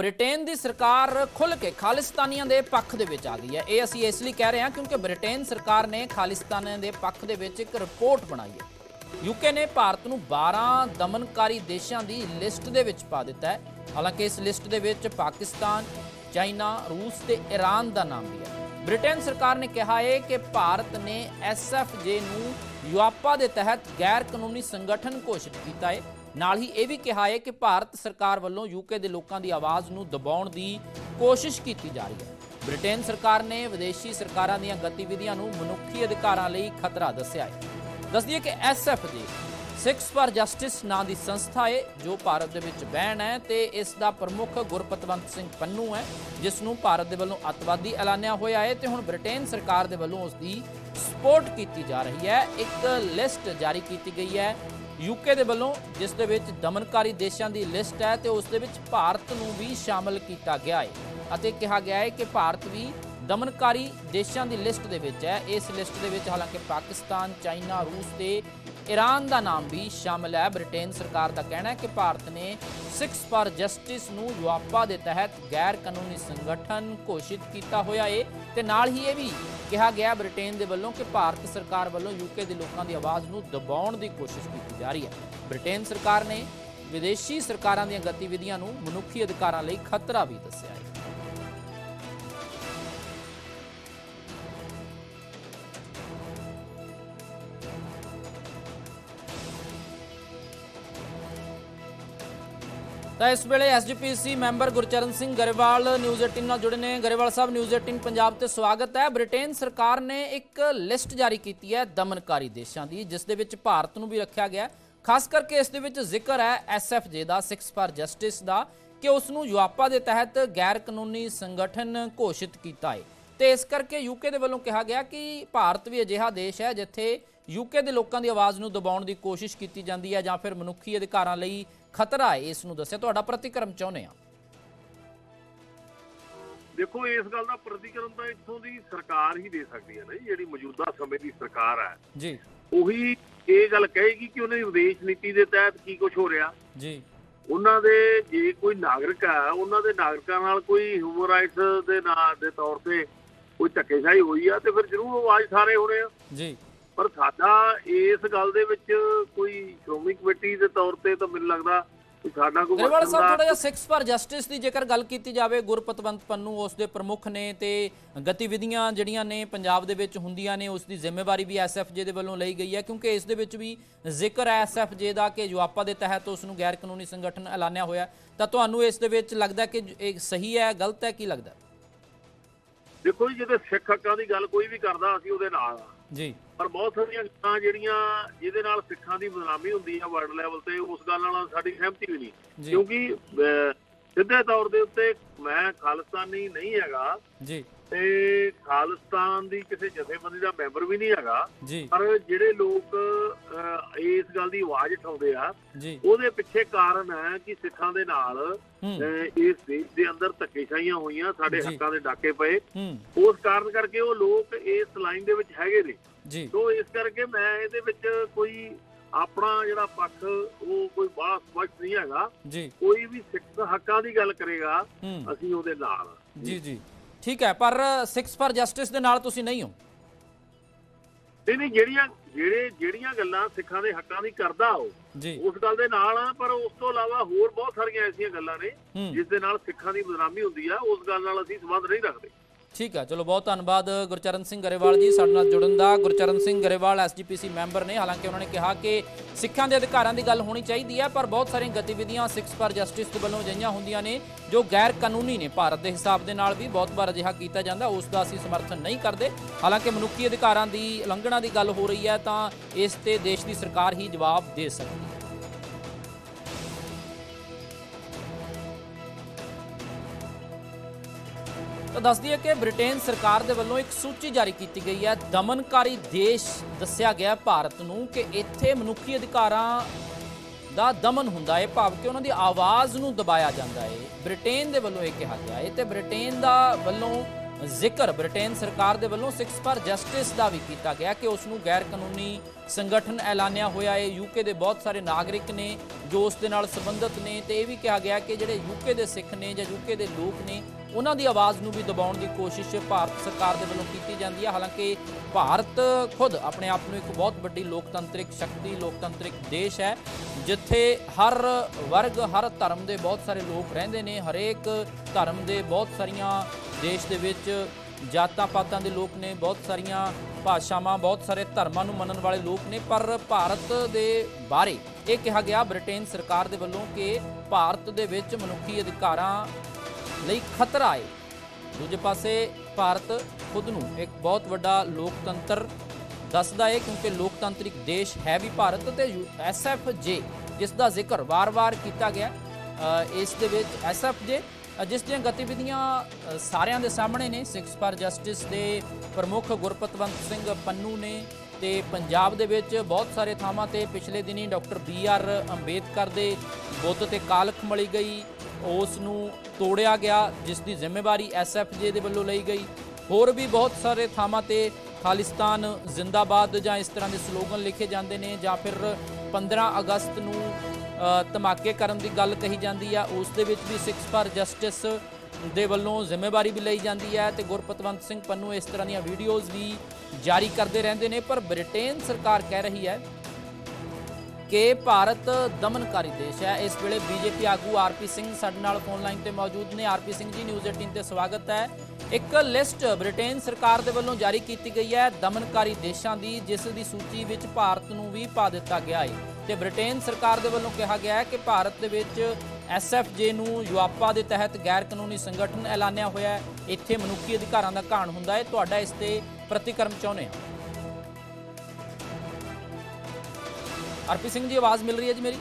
Britain ਦੀ ਸਰਕਾਰ ਖੁੱਲ੍ਹ ਕੇ ਖਾਲਿਸਤਾਨੀਆਂ ਦੇ ਪੱਖ ਦੇ ਵਿੱਚ ਆ ਗਈ ਹੈ। ਇਹ ਅਸੀਂ ਇਸ ਲਈ ਕਹਿ ਰਹੇ ਹਾਂ ਕਿਉਂਕਿ ਬ੍ਰਿਟੇਨ ਸਰਕਾਰ ਨੇ ਖਾਲਿਸਤਾਨੀਆਂ ਦੇ ਪੱਖ ਦੇ ਵਿੱਚ ਇੱਕ ਰਿਪੋਰਟ ਬਣਾਈ ਹੈ। ਯੂਕੇ ਨੇ ਭਾਰਤ ਨੂੰ 12 ਦਮਨਕਾਰੀ ਦੇਸ਼ਾਂ ਦੀ ਲਿਸਟ ਦੇ ਵਿੱਚ ਪਾ ਦਿੱਤਾ ਹੈ। ਹਾਲਾਂਕਿ ਇਸ ਲਿਸਟ ਦੇ ਵਿੱਚ ਪਾਕਿਸਤਾਨ, ਚਾਈਨਾ, ਰੂਸ ਤੇ ਈਰਾਨ ਦਾ ਨਾਮ ਵੀ ਹੈ। ਬ੍ਰਿਟੇਨ ਸਰਕਾਰ ਨੇ ਕਿਹਾ ਹੈ ਕਿ ਭਾਰਤ ਨੇ ਐਸਐਫਜੇ ਨੂੰ ਯੂਆਪਾ ਦੇ ਤਹਿਤ ਗੈਰ ਕਾਨੂੰਨੀ ਸੰਗਠਨ ਘੋਸ਼ਿਤ ਕੀਤਾ ਹੈ। ਨਾਲ ਹੀ ਇਹ ਵੀ ਕਿਹਾ ਹੈ ਕਿ ਭਾਰਤ ਸਰਕਾਰ ਵੱਲੋਂ ਯੂਕੇ ਦੇ ਲੋਕਾਂ ਦੀ ਆਵਾਜ਼ ਨੂੰ ਦਬਾਉਣ ਦੀ ਕੋਸ਼ਿਸ਼ ਕੀਤੀ ਜਾ ਰਹੀ ਹੈ। ਬ੍ਰਿਟੇਨ ਸਰਕਾਰ ਨੇ ਵਿਦੇਸ਼ੀ ਸਰਕਾਰਾਂ ਦੀਆਂ ਗਤੀਵਿਧੀਆਂ ਨੂੰ ਮਨੁੱਖੀ ਅਧਿਕਾਰਾਂ ਲਈ ਖਤਰਾ ਦੱਸਿਆ ਹੈ। ਦੱਸਦੀ ਹੈ ਕਿ ਐਸਐਫਜੀ ਸਿਕਸ ਫਾਰ ਜਸਟਿਸ ਨਾਂ ਦੀ ਸੰਸਥਾ ਹੈ, ਜੋ ਭਾਰਤ ਦੇ ਵਿੱਚ ਬੈਨ ਹੈ ਤੇ ਇਸ ਦਾ ਪ੍ਰਮੁੱਖ ਗੁਰਪਤਵੰਤ ਸਿੰਘ ਪੰਨੂ ਹੈ, ਜਿਸ ਨੂੰ ਭਾਰਤ ਦੇ ਵੱਲੋਂ ਅੱਤਵਾਦੀ ਐਲਾਨਿਆ ਹੋਇਆ ਹੈ ਤੇ ਹੁਣ ਬ੍ਰਿਟੇਨ ਸਰਕਾਰ ਦੇ ਵੱਲੋਂ ਉਸ ਦੀ ਸਪੋਰਟ ਕੀਤੀ ਜਾ ਰਹੀ ਹੈ। ਇੱਕ ਲਿਸਟ ਜਾਰੀ ਕੀਤੀ ਗਈ ਹੈ ਯੂਕੇ ਦੇ ਵੱਲੋਂ ਜਿਸ ਦੇ ਵਿੱਚ ਦਮਨਕਾਰੀ ਦੇਸ਼ਾਂ ਦੀ ਲਿਸਟ ਹੈ ਤੇ ਉਸ ਦੇ ਵਿੱਚ ਭਾਰਤ ਨੂੰ ਵੀ ਸ਼ਾਮਲ ਕੀਤਾ ਗਿਆ ਹੈ ਅਤੇ ਕਿਹਾ ਗਿਆ ਹੈ ਕਿ ਭਾਰਤ ਵੀ ਦਮਨਕਾਰੀ ਦੇਸ਼ਾਂ ਦੀ ਲਿਸਟ ਦੇ ਵਿੱਚ ਹੈ। ਇਸ ਲਿਸਟ ਦੇ ਵਿੱਚ ਹਾਲਾਂਕਿ ਪਾਕਿਸਤਾਨ, ਚਾਈਨਾ, ਰੂਸ ਤੇ ਈਰਾਨ ਦਾ ਨਾਮ ਵੀ ਸ਼ਾਮਲ ਹੈ। ਬ੍ਰਿਟੇਨ ਸਰਕਾਰ ਦਾ ਕਹਿਣਾ ਹੈ ਕਿ ਭਾਰਤ ਨੇ ਸਿਕਸ ਫਾਰ ਜਸਟਿਸ ਨੂੰ ਯੂਆਪਾ ਦੇ ਤਹਿਤ ਗੈਰ ਕਾਨੂੰਨੀ ਸੰਗਠਨ ਘੋਸ਼ਿਤ ਕੀਤਾ ਹੋਇਆ ਏ। ਤੇ ਨਾਲ ਹੀ ਇਹ ਵੀ ਕਿਹਾ ਗਿਆ ਬ੍ਰਿਟੇਨ ਦੇ ਵੱਲੋਂ ਕਿ ਭਾਰਤ ਸਰਕਾਰ ਵੱਲੋਂ ਯੂਕੇ ਦੇ ਲੋਕਾਂ ਦੀ ਆਵਾਜ਼ ਨੂੰ ਦਬਾਉਣ ਦੀ ਕੋਸ਼ਿਸ਼ ਕੀਤੀ ਜਾ ਰਹੀ ਹੈ। ਬ੍ਰਿਟੇਨ ਸਰਕਾਰ ਨੇ ਵਿਦੇਸ਼ੀ ਸਰਕਾਰਾਂ ਦੀਆਂ ਗਤੀਵਿਧੀਆਂ ਨੂੰ ਮਨੁੱਖੀ ਅਧਿਕਾਰਾਂ ਲਈ ਖਤਰਾ ਵੀ ਦੱਸਿਆ ਹੈ। ਤਾਂ ਇਸ ਵੇਲੇ SGPC member Gurcharan Singh Grewal news 18 ਨਾਲ ਜੁੜੇ ਨੇ। ਗਰੇਵਾਲ ਸਾਹਿਬ ਨਿਊਜ਼ 18 ਪੰਜਾਬ ਤੇ ਸਵਾਗਤ ਹੈ। ਬ੍ਰਿਟੇਨ ਸਰਕਾਰ ਨੇ ਇੱਕ ਲਿਸਟ ਜਾਰੀ ਕੀਤੀ ਹੈ ਦਮਨਕਾਰੀ ਦੇਸ਼ਾਂ ਦੀ, ਜਿਸ ਦੇ ਵਿੱਚ ਭਾਰਤ ਨੂੰ ਵੀ ਰੱਖਿਆ ਗਿਆ ਖਾਸ ਕਰਕੇ ਇਸ ਦੇ ਵਿੱਚ ਜ਼ਿਕਰ ਹੈ ਐਸਐਫਜੇ ਦਾ ਸਿਕਸ ਫਾਰ ਜਸਟਿਸ ਦਾ, ਕਿ ਉਸ ਨੂੰ ਯੂਆਪਾ ਦੇ ਤਹਿਤ ਗੈਰ ਕਾਨੂੰਨੀ ਸੰਗਠਨ ਘੋਸ਼ਿਤ ਕੀਤਾ ਹੈ। ਤੇ ਇਸ ਕਰਕੇ ਯੂਕੇ ਦੇ ਵੱਲੋਂ ਕਿਹਾ ਗਿਆ ਕਿ ਭਾਰਤ ਵੀ ਅਜਿਹਾ ਦੇਸ਼ ਹੈ ਜਿੱਥੇ ਯੂਕੇ ਦੇ ਲੋਕਾਂ ਦੀ ਆਵਾਜ਼ ਨੂੰ ਦਬਾਉਣ ਦੀ ਕੋਸ਼ਿਸ਼ ਕੀਤੀ ਜਾਂਦੀ ਹੈ ਜਾਂ ਫਿਰ ਮਨੁੱਖੀ ਅਧਿਕਾਰਾਂ ਲਈ ਖਤਰਾ ਹੈ ਇਸ ਨੂੰ ਦੱਸਿਆ। ਤੁਹਾਡਾ ਪ੍ਰਤੀਕਰਮ ਚਾਹੁੰਦੇ ਆ ਦੇਖੋ ਇਸ ਗੱਲ ਦਾ ਪ੍ਰਤੀਕਰਮ ਤਾਂ ਇੱਥੋਂ ਦੀ ਸਰਕਾਰ ਹੀ ਦੇ ਸਕਦੀ ਹੈ ਨਾ ਜਿਹੜੀ ਮੌਜੂਦਾ ਸਮੇਂ ਦੀ ਸਰਕਾਰ ਹੈ। ਜੀ। ਉਹੀ ਇਹ ਗੱਲ ਕਹੇਗੀ ਕਿ ਉਹਨੇ ਵਿਦੇਸ਼ ਨੀਤੀ ਦੇ ਤਹਿਤ ਕੀ ਕੁਝ ਹੋ ਰਿਹਾ। ਜੀ। ਉਹਨਾਂ ਦੇ ਜੇ ਕੋਈ ਨਾਗਰਿਕ ਹੈ ਉਹਨਾਂ ਦੇ ਨਾਗਰਿਕਾਂ ਨਾਲ ਕੋਈ ਹਿਊਮਨ ਰਾਈਟਸ ਦੇ ਨਾਂ ਦੇ ਤੌਰ ਤੇ ਕੋਈ ਧੱਕੇਸ਼ਾਹੀ ਹੋਈ ਆ ਤੇ ਫਿਰ ਜ਼ਰੂਰ ਆਵਾਜ਼ ਸਾਰੇ ਹੋਣੇ ਆ। ਜੀ। ਪਰ ਸਾਡਾ ਇਸ ਗੱਲ ਦੇ ਵਿੱਚ ਕੋਈ ਸ਼੍ਰੋਮਣੀ ਕਮੇਟੀ ਦੇ ਤੌਰ ਤੇ ਤਾਂ ਮੈਨੂੰ ਲੱਗਦਾ ਸਾਡਾ ਕੋਈ ਗਰੇਵਾਲ ਸਾਹਿਬ ਥੋੜਾ ਜਿਹਾ ਸਿਕਸ ਫਾਰ ਜਸਟਿਸ ਦੀ ਜੇਕਰ ਗੱਲ ਕੀਤੀ ਜਾਵੇ ਗੁਰਪਤਵੰਤ ਪੰਨੂ ਉਸ ਦੇ ਪ੍ਰਮੁੱਖ ਨੇ ਤੇ ਗਤੀਵਿਧੀਆਂ ਜਿਹੜੀਆਂ ਨੇ ਪੰਜਾਬ ਦੇ ਵਿੱਚ ਹੁੰਦੀਆਂ ਨੇ ਉਸ ਦੀ ਜ਼ਿੰਮੇਵਾਰੀ ਵੀ ਐਸਐਫਜੇ ਦੇ ਵੱਲੋਂ ਲਈ ਗਈ ਹੈ ਕਿਉਂਕਿ ਇਸ ਦੇ ਵਿੱਚ ਵੀ ਜ਼ਿਕਰ ਹੈ ਐਸਐਫਜੇ ਦਾ ਕਿ ਯੂਆਪਾ ਦੇ ਤਹਿਤ ਉਸ ਨੂੰ ਗੈਰ ਕਾਨੂੰਨੀ ਸੰਗਠਨ ਐਲਾਨਿਆ ਹੋਇਆ। ਤਾਂ ਤੁਹਾਨੂੰ ਇਸ ਦੇ ਵਿੱਚ ਲੱਗਦਾ ਕਿ ਇਹ ਸਹੀ ਹੈ ਗਲਤ ਹੈ ਕੀ ਲੱਗਦਾ ਦੇਖੋ ਜੀ ਜਦੋਂ ਸਿੱਖ ਹੱਕਾਂ ਦੀ ਗੱਲ ਕੋਈ ਵੀ ਕਰਦਾ ਅਸੀਂ ਉਹਦੇ ਨਾਲ ਆ ਜੀ। ਪਰ ਬਹੁਤ ਸਾਰੀਆਂ ਗੱਲਾਂ ਜਿਹੜੀਆਂ ਜਿਹਦੇ ਨਾਲ ਸਿੱਖਾਂ ਦੀ ਬਦਨਾਮੀ ਹੁੰਦੀ ਆ ਵਰਲਡ ਲੈਵਲ ਤੇ ਉਸ ਗੱਲ ਨਾਲ ਸਾਡੀ ਸਹਿਮਤੀ ਵੀ ਨਹੀਂ। ਕਿਉਂਕਿ ਸਿੱਧੇ ਤੌਰ ਦੇ ਉੱਤੇ ਮੈਂ ਖਾਲਿਸਤਾਨੀ ਨਹੀਂ ਹੈਗਾ। ਜੀ। ਤੇ ਖਾਲਿਸਤਾਨ ਦੀ ਕਿਸੇ ਜਥੇਬੰਦੀ ਦਾ ਮੈਂਬਰ ਵੀ ਨਹੀਂ ਹੈਗਾ। ਪਰ ਜਿਹੜੇ ਲੋਕ ਇਸ ਗੱਲ ਦੀ ਆਵਾਜ਼ ਉਠਾਉਂਦੇ ਆ ਉਹਦੇ ਪਿੱਛੇ ਕਾਰਨ ਹੈ ਕਿ ਸਿੱਖਾਂ ਦੇ ਨਾਲ ਇਸ ਦੇਸ਼ ਦੇ ਅੰਦਰ ਧੱਕੇਸ਼ਾਹੀਆਂ ਹੋਈਆਂ ਸਾਡੇ। ਹੱਕਾਂ ਦੇ ਡਾਕੇ ਪਏ। ਉਸ ਕਾਰਨ ਕਰਕੇ ਉਹ ਲੋਕ ਇਸ ਲਾਈਨ ਦੇ ਵਿੱਚ ਹੈਗੇ ਨੇ। ਜੀ। ਸੋ ਇਸ ਕਰਕੇ ਮੈਂ ਇਹਦੇ ਵਿੱਚ ਕੋਈ ਆਪਣਾ ਜਿਹੜਾ ਪੱਖ ਉਹ ਕੋਈ ਬੜਾ ਸਪਸ਼ਟ ਨਹੀਂ ਹੈਗਾ। ਕੋਈ ਵੀ ਸਿੱਖ ਹੱਕਾਂ ਦੀ ਗੱਲ ਕਰੇਗਾ ਅਸੀਂ ਉਹਦੇ ਨਾਲ। ਜੀ ਜੀ। ਠੀਕ ਹੈ ਪਰ ਸਿਕਸ ਫਾਰ ਜਸਟਿਸ ਦੇ ਨਾਲ ਤੁਸੀਂ ਨਹੀਂ ਹੋ। ਨਹੀਂ ਨਹੀਂ ਜਿਹੜੀਆਂ ਜਿਹੜੇ ਜਿਹੜੀਆਂ ਗੱਲਾਂ ਸਿੱਖਾਂ ਦੇ ਹੱਕਾਂ ਦੀ ਕਰਦਾ ਉਹ ਉਸ ਗੱਲ ਦੇ ਨਾਲ ਆ ਪਰ ਉਸ ਤੋਂ ਇਲਾਵਾ ਹੋਰ ਬਹੁਤ ਸਾਰੀਆਂ ਐਸੀਆਂ ਗੱਲਾਂ ਨੇ ਜਿਸ ਦੇ ਨਾਲ ਸਿੱਖਾਂ ਦੀ ਬਦਨਾਮੀ ਹੁੰਦੀ ਆ ਉਸ ਗੱਲ ਨਾਲ ਅਸੀਂ ਸੰਬੰਧ ਨਹੀਂ ਰੱਖਦੇ। ਠੀਕ ਹੈ ਚਲੋ ਬਹੁਤ ਧੰਨਵਾਦ ਗੁਰਚਰਨ ਸਿੰਘ ਗਰੇਵਾਲ ਜੀ ਸਾਡੇ ਨਾਲ ਜੁੜਨ ਦਾ। ਗੁਰਚਰਨ ਸਿੰਘ ਗਰੇਵਾਲ ਐਸਜੀਪੀਸੀ ਮੈਂਬਰ ਨੇ, ਹਾਲਾਂਕਿ ਉਹਨਾਂ ਨੇ ਕਿਹਾ ਕਿ ਸਿੱਖਾਂ ਦੇ ਅਧਿਕਾਰਾਂ ਦੀ ਗੱਲ ਹੋਣੀ ਚਾਹੀਦੀ ਹੈ ਪਰ ਬਹੁਤ ਸਾਰੀਆਂ ਗਤੀਵਿਧੀਆਂ ਸਿੱਖਸ ਪਰ ਜਸਟਿਸ ਦੇ ਵੱਲੋਂ ਅਜਿਹੀਆਂ ਹੁੰਦੀਆਂ ਨੇ, ਜੋ ਗੈਰ ਕਾਨੂੰਨੀ ਨੇ। ਭਾਰਤ ਦੇ ਹਿਸਾਬ ਦੇ ਨਾਲ ਵੀ ਬਹੁਤ ਵਾਰ ਅਜਿਹਾ ਕੀਤਾ ਜਾਂਦਾ, ਉਸ ਦਾ ਅਸੀਂ ਸਮਰਥਨ ਨਹੀਂ ਕਰਦੇ। ਹਾਲਾਂਕਿ ਮਨੁੱਖੀ ਅਧਿਕਾਰਾਂ ਦੀ, ਉਲੰਘਣਾ ਦੀ ਗੱਲ ਹੋ ਰਹੀ ਹੈ, ਤਾਂ ਇਸ ਤੇ ਦੇਸ਼ ਦੀ ਸਰਕਾਰ ਹੀ ਜਵਾਬ ਦੇ ਸਕਦੀ ਹੈ। ਤਾਂ ਦੱਸਦੀ ਹੈ ਕਿ ਬ੍ਰਿਟੇਨ ਸਰਕਾਰ ਦੇ ਵੱਲੋਂ ਇੱਕ ਸੂਚੀ ਜਾਰੀ ਕੀਤੀ ਗਈ ਹੈ। ਦਮਨਕਾਰੀ ਦੇਸ਼ ਦੱਸਿਆ ਗਿਆ ਭਾਰਤ ਨੂੰ ਕਿ ਇੱਥੇ ਮਨੁੱਖੀ ਅਧਿਕਾਰਾਂ ਦਾ ਦਮਨ ਹੁੰਦਾ ਹੈ, ਭਾਵ ਕਿ ਉਹਨਾਂ ਦੀ ਆਵਾਜ਼ ਨੂੰ ਦਬਾਇਆ ਜਾਂਦਾ ਹੈ। ਬ੍ਰਿਟੇਨ ਦੇ ਵੱਲੋਂ ਇਹ ਕਿਹਾ ਗਿਆ ਹੈ ਤੇ ਬ੍ਰਿਟੇਨ ਦਾ ਵੱਲੋਂ ਜ਼ਿਕਰ, ਬ੍ਰਿਟੇਨ ਸਰਕਾਰ ਦੇ ਵੱਲੋਂ 6 ਫਾਰ ਜਸਟਿਸ ਦਾ ਵੀ ਕੀਤਾ ਗਿਆ ਕਿ ਉਸ ਨੂੰ ਗੈਰ ਕਾਨੂੰਨੀ ਸੰਗਠਨ ਐਲਾਨਿਆ ਹੋਇਆ ਹੈ। ਯੂਕੇ ਦੇ ਬਹੁਤ ਸਾਰੇ ਨਾਗਰਿਕ ਨੇ ਜੋ ਉਸ ਦੇ ਨਾਲ ਸੰਬੰਧਿਤ ਨੇ ਤੇ ਇਹ ਵੀ ਕਿਹਾ ਗਿਆ ਕਿ ਜਿਹੜੇ ਯੂਕੇ ਦੇ ਸਿੱਖ ਨੇ ਜਾਂ ਯੂਕੇ ਦੇ ਲੋਕ ਨੇ ਉਹਨਾਂ ਦੀ ਆਵਾਜ਼ ਨੂੰ ਵੀ ਦਬਾਉਣ ਦੀ ਕੋਸ਼ਿਸ਼ ਭਾਰਤ ਸਰਕਾਰ ਦੇ ਵੱਲੋਂ ਕੀਤੀ ਜਾਂਦੀ ਹੈ। ਹਾਲਾਂਕਿ ਭਾਰਤ ਖੁਦ ਆਪਣੇ ਆਪ ਨੂੰ ਇੱਕ ਬਹੁਤ ਵੱਡੀ ਲੋਕਤੰਤਰਿਕ ਸ਼ਕਤੀ, ਲੋਕਤੰਤਰਿਕ ਦੇਸ਼ ਹੈ, ਜਿੱਥੇ ਹਰ ਵਰਗ, ਹਰ ਧਰਮ ਦੇ ਬਹੁਤ ਸਾਰੇ ਲੋਕ ਰਹਿੰਦੇ ਨੇ। ਹਰੇਕ ਧਰਮ ਦੇ ਬਹੁਤ ਸਾਰੀਆਂ ਦੇਸ਼ ਦੇ ਵਿੱਚ ਜਾਤਾਂ ਪਾਤਾਂ ਦੇ ਲੋਕ ਨੇ, ਬਹੁਤ ਸਾਰੀਆਂ ਭਾਸ਼ਾਵਾਂ, ਬਹੁਤ ਸਾਰੇ ਧਰਮਾਂ ਨੂੰ ਮੰਨਣ ਵਾਲੇ ਲੋਕ ਨੇ। ਪਰ ਭਾਰਤ ਦੇ ਬਾਰੇ ਇਹ ਕਿਹਾ ਗਿਆ, ਬ੍ਰਿਟੇਨ ਸਰਕਾਰ ਦੇ ਵੱਲੋਂ ਕਿ ਭਾਰਤ ਦੇ ਵਿੱਚ ਮਨੁੱਖੀ ਅਧਿਕਾਰਾਂ ਲਈ ਖਤਰਾ ਹੈ। ਦੂਜੇ ਪਾਸੇ ਭਾਰਤ ਖੁਦ ਨੂੰ ਇੱਕ ਬਹੁਤ ਵੱਡਾ ਲੋਕਤੰਤਰ ਦੱਸਦਾ ਹੈ ਕਿਉਂਕਿ ਲੋਕਤੰਤਰਿਕ ਦੇਸ਼ ਹੈ ਵੀ ਭਾਰਤ ਤੇ ਐਸਐਫਜੇ ਜਿਸ ਦਾ ਜ਼ਿਕਰ ਵਾਰ-ਵਾਰ ਕੀਤਾ ਗਿਆ ਇਸ ਦੇ ਵਿੱਚ ਐਸਐਫਜੇ ਜਿਸ ਦੀਆਂ ਗਤੀਵਿਧੀਆਂ ਸਾਰਿਆਂ ਦੇ ਸਾਹਮਣੇ ਨੇ। ਸਿਕਸ ਪਰ ਜਸਟਿਸ ਦੇ ਪ੍ਰਮੁੱਖ ਗੁਰਪਤਵੰਤ ਸਿੰਘ ਪੰਨੂ ਨੇ ਤੇ ਪੰਜਾਬ ਦੇ ਵਿੱਚ ਬਹੁਤ ਸਾਰੇ ਥਾਵਾਂ ਤੇ ਪਿਛਲੇ ਦਿਨੀ ਡਾਕਟਰ ਬੀ ਆਰ ਅੰਬੇਦਕਰ ਦੇ ਬੁੱਤ ਤੇ ਕਾਲਖ ਮਲੀ ਗਈ। ਉਸ ਨੂੰ ਤੋੜਿਆ ਗਿਆ ਜਿਸ ਦੀ ਜ਼ਿੰਮੇਵਾਰੀ ਐਸਐਫਜੇ ਦੇ ਵੱਲੋਂ ਲਈ ਗਈ। ਹੋਰ ਵੀ ਬਹੁਤ ਸਾਰੇ ਥਾਵਾਂ ਤੇ ਖਾਲਿਸਤਾਨ ਜ਼ਿੰਦਾਬਾਦ ਜਾਂ ਇਸ ਤਰ੍ਹਾਂ ਦੇ ਸਲੋਗਨ ਲਿਖੇ ਜਾਂਦੇ ਨੇ, ਜਾਂ ਫਿਰ 15 ਅਗਸਤ ਨੂੰ ਧਮਾਕੇ ਕਰਨ ਦੀ ਗੱਲ ਕਹੀ ਜਾਂਦੀ ਆ। ਉਸ ਦੇ ਵਿੱਚ ਵੀ ਸਿਕਸ ਫਾਰ ਜਸਟਿਸ ਦੇ ਵੱਲੋਂ ਜ਼ਿੰਮੇਵਾਰੀ ਵੀ ਲਈ ਜਾਂਦੀ ਹੈ ਤੇ ਗੁਰਪਤਵੰਤ ਸਿੰਘ ਪੰਨੂ ਇਸ ਤਰ੍ਹਾਂ ਦੀਆਂ ਵੀਡੀਓਜ਼ ਵੀ ਜਾਰੀ ਕਰਦੇ ਰਹਿੰਦੇ ਨੇ, ਪਰ ਬ੍ਰਿਟੇਨ ਸਰਕਾਰ ਕਹਿ ਰਹੀ ਹੈ ਕਿ ਭਾਰਤ ਦਮਨਕਾਰੀ ਦੇਸ਼ ਹੈ। ਇਸ ਵੇਲੇ ਬੀਜੇਪੀ ਆਗੂ ਆਰਪੀ ਸਿੰਘ ਸਾਡੇ ਨਾਲ ਫੋਨ ਲਾਈਨ ਤੇ ਮੌਜੂਦ ਨੇ। ਆਰਪੀ ਸਿੰਘ ਜੀ ਨਿਊਜ਼ 18 ਤੇ ਸਵਾਗਤ ਹੈ। ਇੱਕ ਲਿਸਟ ਬ੍ਰਿਟੇਨ ਸਰਕਾਰ ਦੇ ਵੱਲੋਂ ਜਾਰੀ ਕੀਤੀ ਗਈ ਹੈ ਦਮਨਕਾਰੀ ਦੇਸ਼ਾਂ ਦੀ, ਜਿਸ ਦੀ ਸੂਚੀ ਵਿੱਚ ਭਾਰਤ ਨੂੰ ਵੀ ਪਾ ਦਿੱਤਾ ਗਿਆ ਹੈ ਤੇ ਬ੍ਰਿਟੇਨ ਸਰਕਾਰ ਦੇ ਵੱਲੋਂ ਕਿਹਾ ਗਿਆ ਹੈ ਕਿ ਭਾਰਤ ਦੇ ਵਿੱਚ ਐਸਐਫਜੇ ਨੂੰ ਯੂਆਪਾ ਦੇ ਤਹਿਤ ਗੈਰ ਕਾਨੂੰਨੀ ਸੰਗਠਨ ਐਲਾਨਿਆ ਹੋਇਆ ਹੈ। ਇੱਥੇ ਮਨੁੱਖੀ ਅਧਿਕਾਰਾਂ ਦਾ ਘਾਣ ਹੁੰਦਾ ਹੈ। ਤੁਹਾਡਾ ਇਸ ਤੇ ਪ੍ਰਤੀਕਰਮ ਚਾਹੁੰਦੇ ਹਾਂ। ਆਰਪੀ ਸਿੰਘ ਜੀ ਆਵਾਜ਼ ਮਿਲ ਰਹੀ ਹੈ ਜੀ ਮੇਰੀ?